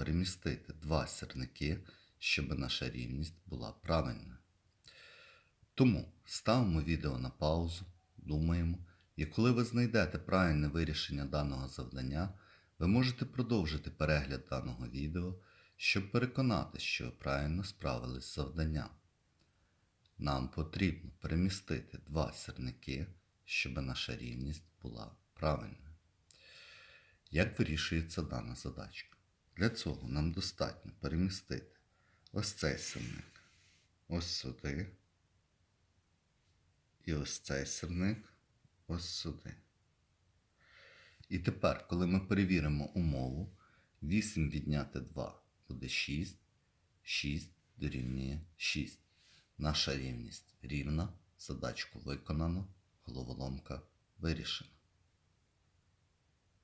перемістити два сірники, щоб наша рівність була правильною. Тому ставимо відео на паузу, думаємо, і коли ви знайдете правильне вирішення даного завдання, ви можете продовжити перегляд даного відео, щоб переконати, що ви правильно справились з завданням. Нам потрібно перемістити два сірники, щоб наша рівність була правильною. Як вирішується дана задачка? Для цього нам достатньо перемістити ось цей сирник ось сюди. І ось цей сирник ось сюди. І тепер, коли ми перевіримо умову, 8 відняти 2 буде 6, 6 дорівнює 6. Наша рівність рівна, задачку виконано, головоломка вирішена.